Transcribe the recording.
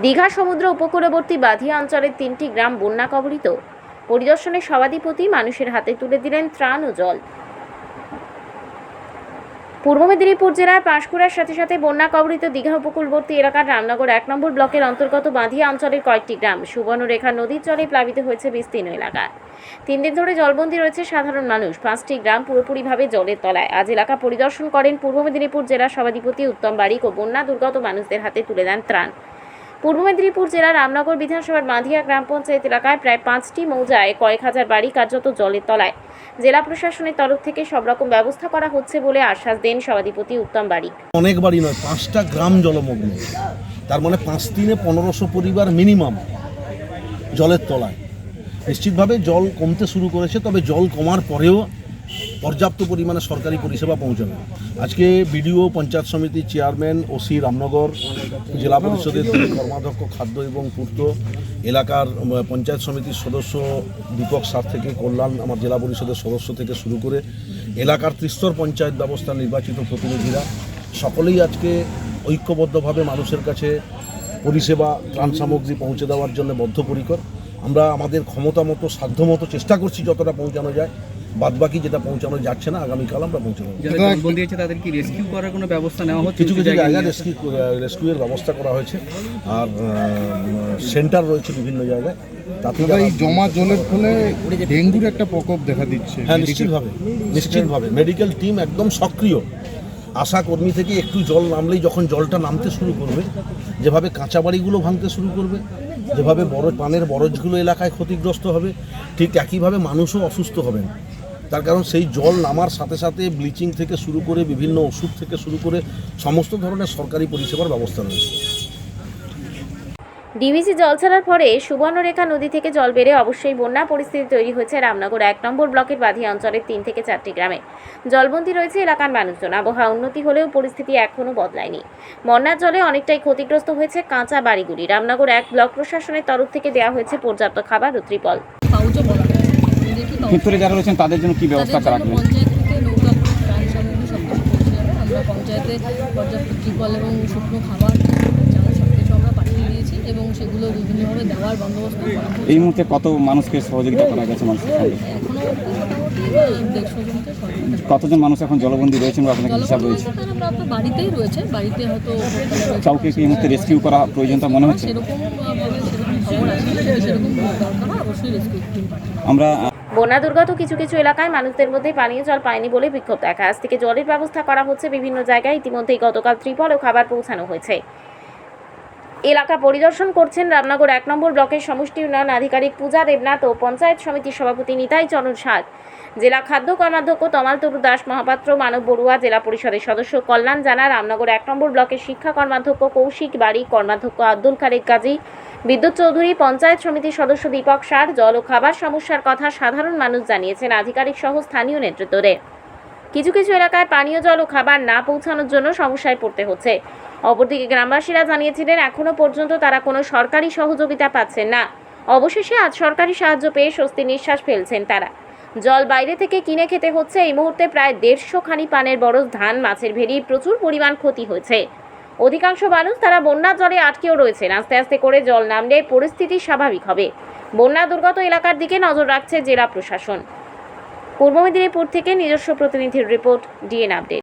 দীঘা সমুদ্র উপকূলবর্তী বাধিয়া অঞ্চলের তিনটি গ্রাম বন্যা কবলিত। পরিদর্শনের সভাধিপতি মানুষের হাতে তুলে দিলেন ত্রাণ ও জল। পূর্ব মেদিনীপুর জেলার পাঁশকুড়ার সাথে সাথে বন্যা কবলিত দীঘা উপকূলবর্তী এলাকার রামনগর এক নম্বর ব্লকের অন্তর্গত বাঁধিয়া অঞ্চলের কয়েকটি গ্রাম, সুবর্ণরেখা নদীর জলে প্লাবিত হয়েছে বিস্তীর্ণ এলাকা। তিন দিন ধরে জলবন্দী রয়েছে সাধারণ মানুষ। পাঁচটি গ্রাম পুরোপুরিভাবে জলের তলায়। আজ এলাকা পরিদর্শন করেন পূর্ব মেদিনীপুর জেলার সভাধিপতি উত্তম বারিক ও বন্যা দুর্গত মানুষদের হাতে তুলে দেন ত্রাণ। পূর্ব মেদিনীপুর জেলার রামনগর বিধানসভার বাঁধিয়া গ্রাম পঞ্চায়েত এলাকায় প্রায় পাঁচটি মৌজায় কয়েক হাজার বাড়ি কার্যত জলের তলায়। জেলা প্রশাসনের তরফ থেকে সব রকম ব্যবস্থা করা হচ্ছে বলে আশ্বাস দেন সভাধিপতি উত্তম বাড়ি অনেক বাড়ি নয়, পাঁচটা গ্রাম জলমগ্ন। তার মানে পাঁচ দিনে পনেরোশো পরিবার মিনিমাম জলের তলায়। নিশ্চিতভাবে জল কমতে শুরু করেছে, তবে জল কমার পরেও পর্যাপ্ত পরিমাণে সরকারি পরিষেবা পৌঁছাবে। আজকে বিডিও, পঞ্চায়েত সমিতির চেয়ারম্যান, ওসি রামনগর, জেলা পরিষদের কর্মাধ্যক্ষ, খাদ্য এবং পূর্ত এলাকার পঞ্চায়েত সমিতির সদস্য দীপক সার থেকে, কল্যাণ আমার জেলা পরিষদের সদস্য থেকে শুরু করে এলাকার ত্রিস্তর পঞ্চায়েত ব্যবস্থা নির্বাচিত প্রতিনিধিরা, সকলেই আজকে ঐক্যবদ্ধভাবে মানুষের কাছে পরিষেবা, ত্রাণ সামগ্রী পৌঁছে দেওয়ার জন্য বদ্ধপরিকর। আমরা আমাদের ক্ষমতা মতো সাধ্য মতো চেষ্টা করছি যতটা পৌঁছানো যায়। বাদবাকি যেটা পৌঁছানো যাচ্ছে না আগামীকাল আমরা পৌঁছানো তাদের কি রেস্কিউ করার কোনো ব্যবস্থা নেওয়া হচ্ছে? কিছু কিছু জায়গায় রেস্কিউ রেস্কিউয়ের ব্যবস্থা করা হয়েছে। আর সেন্টার রয়েছে বিভিন্ন জায়গায়। তাতে এই জমা জলের ফলে ডেঙ্গুর একটা প্রকোপ দেখা দিচ্ছে। হ্যাঁ নিশ্চিতভাবে নিশ্চিতভাবে। মেডিকেল টিম একদম সক্রিয়। আশা কর্মী থেকে একটু জল নামলেই যখন জলটা নামতে শুরু করবে যেভাবে কাঁচা বাড়িগুলো ভাঙতে শুরু করবে যেভাবে বড় পানের বরজগুলো এলাকায় ক্ষতিগ্রস্ত হবে ঠিক একইভাবে মানুষও অসুস্থ হবেন। তার কারণ সেই জল নামার সাথে সাথে ব্লিচিং থেকে শুরু করে বিভিন্ন ওষুধ থেকে শুরু করে সমস্ত ধরনের সরকারি পরিষেবার ব্যবস্থা রয়েছে। ডিভিসি জল ছাড়ার পরে সুবর্ণরেখা নদী থেকে জল বেড়ে অবশ্যই বন্যা পরিস্থিতি তৈরি হয়েছে রামনগর এক নম্বর ব্লকের বাঁধিয়া অঞ্চলের তিন থেকে চারটি গ্রামে। জলবন্দী রয়েছে এলাকার মানুষজন। আবহাওয়া উন্নতি হলেও পরিস্থিতি এখনও বদলায়নি। বন্যার জলে অনেকটাই ক্ষতিগ্রস্ত হয়েছে কাঁচা বাড়িগুলি। রামনগর এক ব্লক প্রশাসনের তরফ থেকে দেওয়া হয়েছে পর্যাপ্ত খাবার ও ত্রিপল পাউচও বলা হয় দেখি পাউচ ভিতরে যারা রয়েছেন তাদের জন্য কি ব্যবস্থা করা যাবে আমরা পঞ্চায়েতে পর্যাপ্ত ত্রিপল এবং শুকনো খাবার এবং সেগুলো বিভিন্নভাবে দেওয়ার বন্দোবস্ত এই মুহূর্তে কত মানুষকে সহযোগিতা করা গেছে মানুষের কতজন মানুষ এখন জলবন্দী রয়েছেন বা আপনার কি হিসাব রয়েছে? বাড়িতেই রয়েছে বাড়িতে হয়তো কাউকে এই মুহূর্তে রেস্কিউ করা প্রয়োজনতা মনে হচ্ছে? আমরা বন্যা, দুর্গত কিছু কিছু এলাকায় মানুষদের মধ্যে পানীয় জল পায়নি বলে বিক্ষোভ দেখা আজ থেকে জলের ব্যবস্থা করা হচ্ছে বিভিন্ন জায়গায়। ইতিমধ্যেই গতকাল ত্রিপল ও খাবার পৌঁছানো হয়েছে। এলাকা পরিদর্শন করছেন রামনগর এক নম্বর ব্লকের সমষ্টি উন্নয়ন আধিকারিক পূজা দেবনাথ ও পঞ্চায়েত সমিতির সভাপতি নিতাই চরণ সাদ। জেলা খাদ্য কর্মাধ্যক্ষ তমাল তরু দাস, মহাপাত্র মানব বড়ুয়া, জেলা পরিষদের সদস্য কল্যাণ জানা, রামনগর এক নম্বর ব্লকের শিক্ষা কর্মাধ্যক্ষ কৌশিক বাড়ি, কর্মাধ্যক্ষ আব্দুল খালেক কাজী, বিদ্যুৎ চৌধুরী, পঞ্চায়েত সমিতির সদস্য দীপক সার, জল ও খাবার সমস্যার কথা সাধারণ মানুষ জানিয়েছেন আধিকারিক সহ স্থানীয় নেতৃত্বদের। কিছু কিছু এলাকায় পানীয় জল ও খাবার না পৌঁছানোর জন্য সমস্যায় পড়তে হচ্ছে। অপরদিকে গ্রামবাসীরা জানিয়েছিলেন এখনও পর্যন্ত তারা কোনো সরকারি সহযোগিতা পাচ্ছেন না। অবশেষে আজ সরকারি সাহায্য পেয়ে স্বস্তি নিঃশ্বাস ফেলছেন তারা। জল বাইরে থেকে কিনে খেতে হচ্ছে, এই মুহূর্তে প্রায় দেড়শো খানি পানের বরজ ধান মাছের ভেড়ি প্রচুর পরিমাণ ক্ষতি হয়েছে। অধিকাংশ মানুষ তারা বন্যার জলে আটকেও রয়েছেন। আস্তে আস্তে করে জল নামলে পরিস্থিতি স্বাভাবিক হবে। বন্যা দুর্গত এলাকার দিকে নজর রাখছে জেলা প্রশাসন। পূর্ব মেদিনীপুর থেকে নিজস্ব প্রতিনিধির রিপোর্ট ডিএন আপডেট